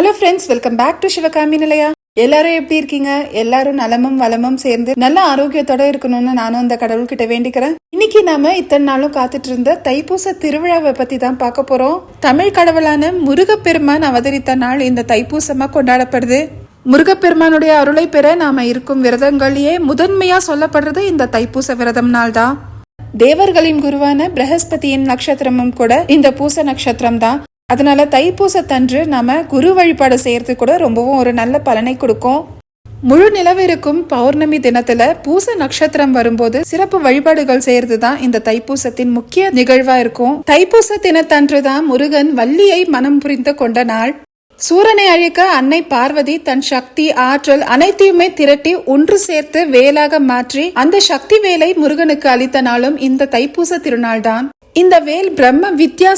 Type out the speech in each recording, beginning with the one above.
Hello friends welcome back to Sivakami நிலையா எல்லாரும் எப்படி இருக்கீங்க? எல்லாரும் நலமும் வளமும் சேர்ந்து நல்ல ஆரோக்கியத்தோட இருக்கணும்னு நானும் அந்த கடவுள்கிட்ட வேண்டிக்கிறேன். இன்னைக்கு நாம இத்தனை நாளும் காத்துட்டு இருந்த தைப்பூச திருவிழாவை பத்தி தான் பார்க்க போறோம். தமிழ் கடவுளான முருகப்பெருமான் அவதரித்த நாள் இந்த தைப்பூசமா கொண்டாடப்படுது. முருகப்பெருமானுடைய அருளை பெற நாம இருக்கும் விரதங்களையே முதன்மையா சொல்லப்படுறது இந்த தைப்பூச விரதம் நாள் தான். தேவர்களின் குருவான பிரகஸ்பதியின் நட்சத்திரமும் கூட இந்த பூச நட்சத்திரம் தான் அதனால தைப்பூசத்தன்று நாம குரு வழிபாடு செய்யறது கூட ரொம்பவும் ஒரு நல்ல பலனை கொடுக்கும். முழு நிலவு இருக்கும் பௌர்ணமி தினத்துல பூச நட்சத்திரம் வரும்போது சிறப்பு வழிபாடுகள் செய்யறது தான் இந்த தைப்பூசத்தின் முக்கிய நிகழ்வா இருக்கும். தைப்பூச தினத்தன்று தான் முருகன் வள்ளியை மனம் புரிந்து கொண்ட நாள். சூரனை அழிக்க அன்னை பார்வதி தன் சக்தி ஆற்றல் அனைத்தையுமே திரட்டி ஒன்று சேர்த்து வேலாக மாற்றி அந்த சக்தி வேலை முருகனுக்கு அளித்த நாளும் இந்த தைப்பூச திருநாள் தான் இந்த வேல் பிரம்ம வித்யா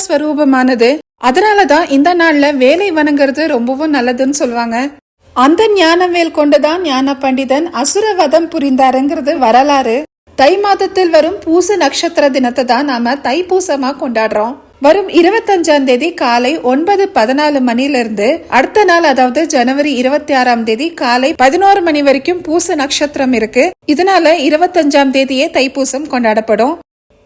அதனால தான் இந்த நாள்ல வேலை வணங்குறது ரொம்பவும் நல்லதுன்னு சொல்லுவாங்க. அந்த ஞானம் வேல் கொண்டுதான் ஞான பண்டிதன் அசுரவதம் புரிந்தாருங்கிறது வரலாறு. தை மாதத்தில் வரும் பூச நட்சத்திர தினத்தை தான் நாம தைப்பூசமா கொண்டாடுறோம். வரும் இருபத்தஞ்சாம் தேதி காலை ஒன்பது பதினாலு மணில அடுத்த நாள் அதாவது ஜனவரி இருபத்தி ஆறாம் தேதி காலை பதினோரு மணி வரைக்கும் பூச நட்சத்திரம் இருக்கு. இதனால இருபத்தஞ்சாம் தேதியே தைப்பூசம் கொண்டாடப்படும்.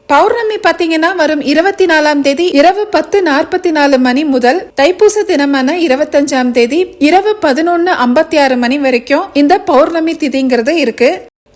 பௌர்ணமி பார்த்தீங்கன்னா வரும் இருபத்தி நாலாம் தேதி இரவு பத்து நாற்பத்தி நாலு மணி முதல் தைப்பூச தினமான இருபத்தஞ்சாம் தேதி இரவு பதினொன்னு ஐம்பத்தி ஆறு மணி வரைக்கும் இந்த பௌர்ணமி திதிங்கிறது இருக்கு.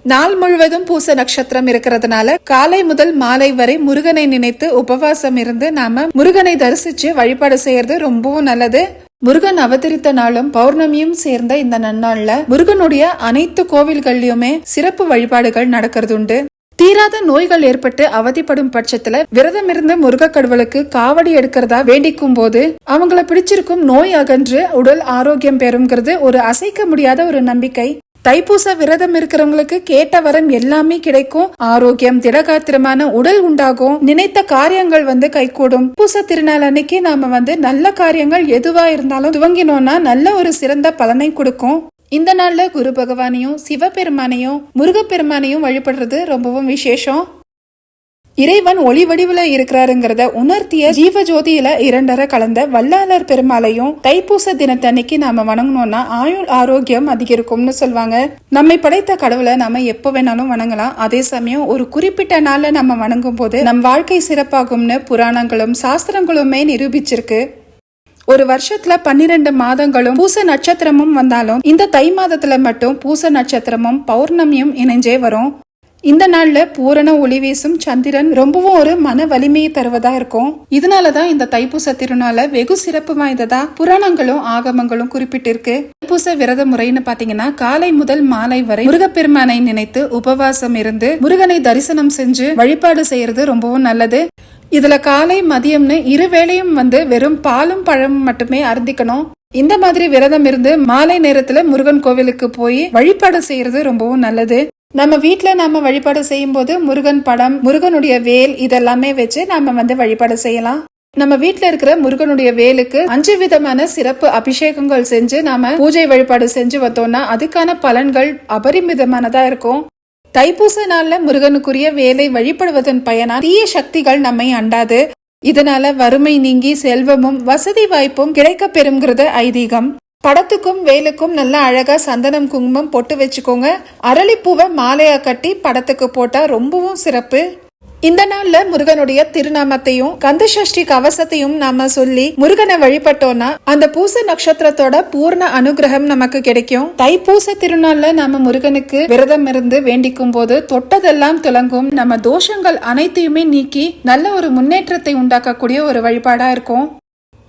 நாள் முழுவதும் பூச நட்சத்திரம் இருக்கிறதுனால காலை முதல் மாலை வரை முருகனை நினைத்து உபவாசம் இருந்து நாம முருகனை தரிசிச்சு வழிபாடு செய்யறது ரொம்பவும் நல்லது. முருகன் அவதரித்த நாளும் பௌர்ணமியும் சேர்ந்த இந்த நன்னாள்ல முருகனுடைய அனைத்து கோவில்கள்லயுமே சிறப்பு வழிபாடுகள் நடக்கிறது உண்டு தீராத நோய்கள் ஏற்பட்டு அவதிப்படும் பட்சத்துல விரதம் இருந்த முருக கடவுளுக்கு காவடி எடுக்கிறதா வேண்டிக்கும் போது அவங்கள பிடிச்சிருக்கும் நோய் அகன்று உடல் ஆரோக்கியம் பெறுங்கிறது ஒரு அசைக்க முடியாத ஒரு நம்பிக்கை. தைப்பூச விரதம் இருக்கிறவங்களுக்கு கேட்ட வரம் எல்லாமே கிடைக்கும். ஆரோக்கியம் திடகாத்திரமான உடல் உண்டாகும். நினைத்த காரியங்கள் வந்து கைகூடும். பூச திருநாள் அன்னைக்கு நாம வந்து நல்ல காரியங்கள் எதுவா இருந்தாலும் துவங்கினோம்னா நல்ல ஒரு சிறந்த பலனை கொடுக்கும். இந்த நாளில் குரு பகவானையும் சிவபெருமானையும் முருகப்பெருமானையும் வழிபடுறது ரொம்பவும் விசேஷம். இறைவன் ஒளி வடிவில் இருக்கிறாருங்கிறத உணர்த்திய ஜீவ ஜோதியில இரண்டரை கலந்த வல்லாளர் பெருமாளையும் தைப்பூச தினத்தன்னைக்கு நாம வணங்கணும்னா ஆயுள் ஆரோக்கியம் அதிகரிக்கும்னு சொல்லுவாங்க நம்மை படைத்த கடவுளை நம்ம எப்ப வேணாலும் வணங்கலாம். அதே சமயம் ஒரு குறிப்பிட்ட நாள்ல நம்ம வணங்கும் போது நம் வாழ்க்கை சிறப்பாகும்னு புராணங்களும் சாஸ்திரங்களுமே நிரூபிச்சிருக்கு. ஒரு வருஷத்துல பன்னிரெண்டு மாதங்களும் பூச நட்சத்திரமும் வந்தாலும் இந்த தை மாதத்துல மட்டும் பூச நட்சத்திரமும் பௌர்ணமியும் இணைஞ்சே வரும். இந்த நாள்ல பூரண ஒளி வீசும் சந்திரன் ரொம்பவும் ஒரு மன வலிமையை தருவதா இருக்கும். இதனாலதான் இந்த தைப்பூச திருநாள வெகு சிறப்பு வாய்ந்ததா புராணங்களும் ஆகமங்களும் குறிப்பிட்டிருக்கு. தைப்பூச விரத முறைன்னு பாத்தீங்கன்னா காலை முதல் மாலை வரை முருகப்பெருமானை நினைத்து உபவாசம் இருந்து முருகனை தரிசனம் செஞ்சு வழிபாடு செய்யறது ரொம்பவும் நல்லது. இதுல காலை மதியம்னு இரு வேளையும் வந்து வெறும் பாலும் பழமும் மட்டுமே அருந்திக்கணும். இந்த மாதிரி விரதம் இருந்து மாலை நேரத்துல முருகன் கோவிலுக்கு போய் வழிபாடு செய்யறது ரொம்பவும் நல்லது. நம்ம வீட்டில் நாம வழிபாடு செய்யும் போது முருகன் படம் முருகனுடைய வேல் இதெல்லாமே வச்சு நாம வந்து வழிபாடு செய்யலாம். நம்ம வீட்டில் இருக்கிற முருகனுடைய வேலுக்கு அஞ்சு விதமான சிறப்பு அபிஷேகங்கள் செஞ்சு நாம பூஜை வழிபாடு செஞ்சு வந்தோம்னா அதுக்கான பலன்கள் அபரிமிதமானதா இருக்கும். தைப்பூச நாள்ல முருகனுக்குரிய வேலை வழிபடுவதன் பயனா தீய சக்திகள் நம்மை அண்டாது. இதனால வறுமை நீங்கி செல்வமும் வசதி வாய்ப்பும் கிடைக்க பெறுங்கிறது ஐதீகம். படத்துக்கும் வேலுக்கும் நல்லா அழகா சந்தனம் குங்குமம் பொட்டு வச்சுக்கோங்க. அரளிப்பூவை மாலையா கட்டி படத்துக்கு போட்டா ரொம்பவும் சிறப்பு. இந்த நாள்ல முருகனுடைய திருநாமத்தையும் கந்தசஷ்டி கவசத்தையும் நாம சொல்லி முருகனை வழிபட்டோம்னா அந்த பூச நட்சத்திரத்தோட பூர்ண அனுகிரகம் நமக்கு கிடைக்கும். தைப்பூச திருநாள்ல நாம முருகனுக்கு விரதம் இருந்து வேண்டிக்கும் போது தொட்டதெல்லாம் துலங்கும் நம்ம தோஷங்கள் அனைத்தையுமே நீக்கி நல்ல ஒரு முன்னேற்றத்தை உண்டாக்கக்கூடிய ஒரு வழிபாடா இருக்கும்.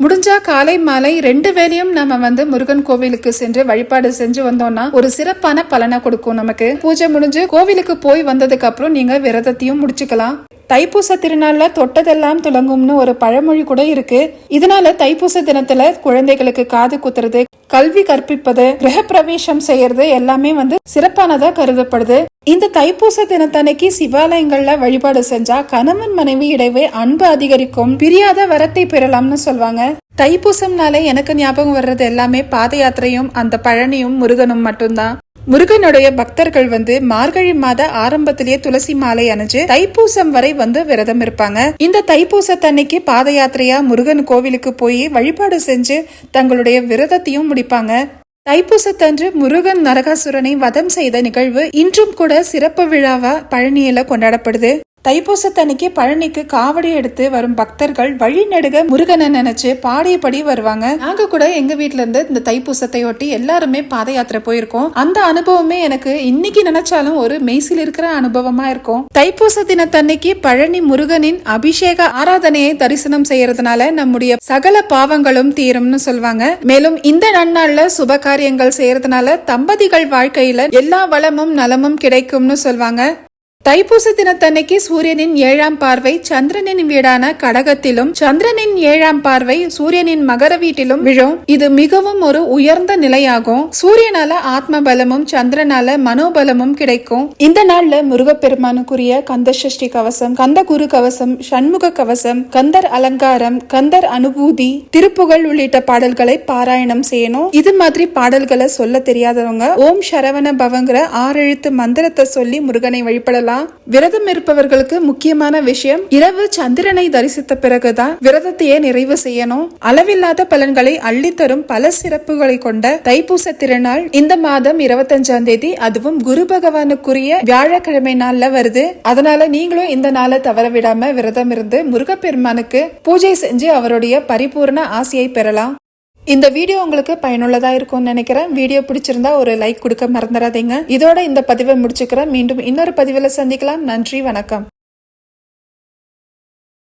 முடிஞ்சா காலை மாலை ரெண்டு வேலையும் நம்ம வந்து முருகன் கோவிலுக்கு சென்று வழிபாடு செஞ்சு வந்தோம்னா ஒரு சிறப்பான பலனை கொடுக்கும் நமக்கு. பூஜை முடிஞ்சு கோவிலுக்கு போய் வந்ததுக்கு அப்புறம் நீங்க விரதத்தையும் முடிச்சுக்கலாம். தைப்பூச திருநாள்ல தொட்டதெல்லாம் துளங்கும்னு ஒரு பழமொழி கூட இருக்கு. இதனால தைப்பூச தினத்துல குழந்தைகளுக்கு காது குத்துறது கல்வி கற்பிப்பது கிரக பிரவேசம் செய்யறது எல்லாமே வந்து சிறப்பானதா கருதப்படுது. இந்த தைப்பூச தினத்தன்னைக்கு சிவாலயங்கள்ல வழிபாடு செஞ்சா கணவன் மனைவி இடைவே அன்பு அதிகரிக்கும். பிரியாத வரத்தை பெறலாம்னு சொல்லுவாங்க தைப்பூசம்னாலே எனக்கு ஞாபகம் வர்றது எல்லாமே பாத யாத்திரையும் அந்த பழனியும் முருகனும் மட்டும்தான். முருகனுடைய பக்தர்கள் வந்து மார்கழி மாத ஆரம்பத்திலேயே துளசி மாலை அணிஞ்சு தைப்பூசம் வரை வந்து விரதம் இருப்பாங்க. இந்த தைப்பூசத்தன்னைக்கு பாத யாத்திரையா முருகன் கோவிலுக்கு போய் வழிபாடு செஞ்சு தங்களுடைய விரதத்தையும் முடிப்பாங்க. தைப்பூசத்தன்று முருகன் நரகாசுரனை வதம் செய்த நிகழ்வு இன்றும் கூட சிறப்பு விழாவா பழனியில கொண்டாடப்படுது. தைப்பூசத்தன்னைக்கு பழனிக்கு காவடி எடுத்து வரும் பக்தர்கள் வழி நடுக முருகனை நினைச்சு பாடியபடி வருவாங்க. நாங்க கூட எங்க வீட்ல இருந்து இந்த தைப்பூசத்தை ஒட்டி எல்லாருமே பாத யாத்திரை போயிருக்கோம். அந்த அனுபவமே எனக்கு இன்னைக்கு நினைச்சாலும் ஒரு மெய்சில் இருக்கிற அனுபவமா இருக்கும். தைப்பூச தினத்தன்னைக்கு பழனி முருகனின் அபிஷேக ஆராதனையை தரிசனம் செய்யறதுனால நம்முடைய சகல பாவங்களும் தீரும்னு சொல்லுவாங்க மேலும் இந்த நன்னாள்ல சுப காரியங்கள் செய்யறதுனால தம்பதிகள் வாழ்க்கையில எல்லா வளமும் நலமும் கிடைக்கும்னு சொல்லுவாங்க தைப்பூச தினத்தன்னைக்கு சூரியனின் ஏழாம் பார்வை சந்திரனின் வீடான கடகத்திலும் சந்திரனின் ஏழாம் பார்வை சூரியனின் மகர வீட்டிலும் விழும். இது மிகவும் ஒரு உயர்ந்த நிலையாகும். சூரியனால ஆத்ம பலமும் சந்திரனால மனோபலமும் கிடைக்கும். இந்த நாள்ல முருகப்பெருமானுக்குரிய கந்த சஷ்டி கவசம் கந்த குரு கவசம் சண்முக கவசம் கந்தர் அலங்காரம் கந்தர் அனுபூதி திருப்புகழ் உள்ளிட்ட பாடல்களை பாராயணம் செய்யணும். இது மாதிரி பாடல்களை சொல்ல தெரியாதவங்க ஓம் சரவண பவங்கிற ஆறெழுத்து மந்திரத்தை சொல்லி முருகனை வழிபடலாம். விரதம் இருப்பவர்களுக்கு முக்கியமான விஷயம் இரவு சந்திரனை தரிசித்த பிறகுதான் விரதத்தையே நிறைவு செய்யணும். அளவில்லாத பலன்களை அள்ளித்தரும் பல சிறப்புகளை கொண்ட தைப்பூச திருநாள் இந்த மாதம் இருபத்தஞ்சாம் தேதி. அதுவும் குரு பகவானுக்குரிய வியாழக்கிழமை நாள்ல வருது. அதனால நீங்களும் இந்த நாளை தவற விடாம விரதம் இருந்து முருகப்பெருமானுக்கு பூஜை செஞ்சு அவருடைய பரிபூர்ண ஆசையை பெறலாம். இந்த வீடியோ உங்களுக்கு பயனுள்ளதாக இருக்கும்னு நினைக்கிறேன். வீடியோ பிடிச்சிருந்தா ஒரு லைக் கொடுக்க மறந்துடாதீங்க. இதோட இந்த பதிவை முடிச்சுக்கிறேன். மீண்டும் இன்னொரு பதிவில் சந்திக்கலாம். நன்றி வணக்கம்.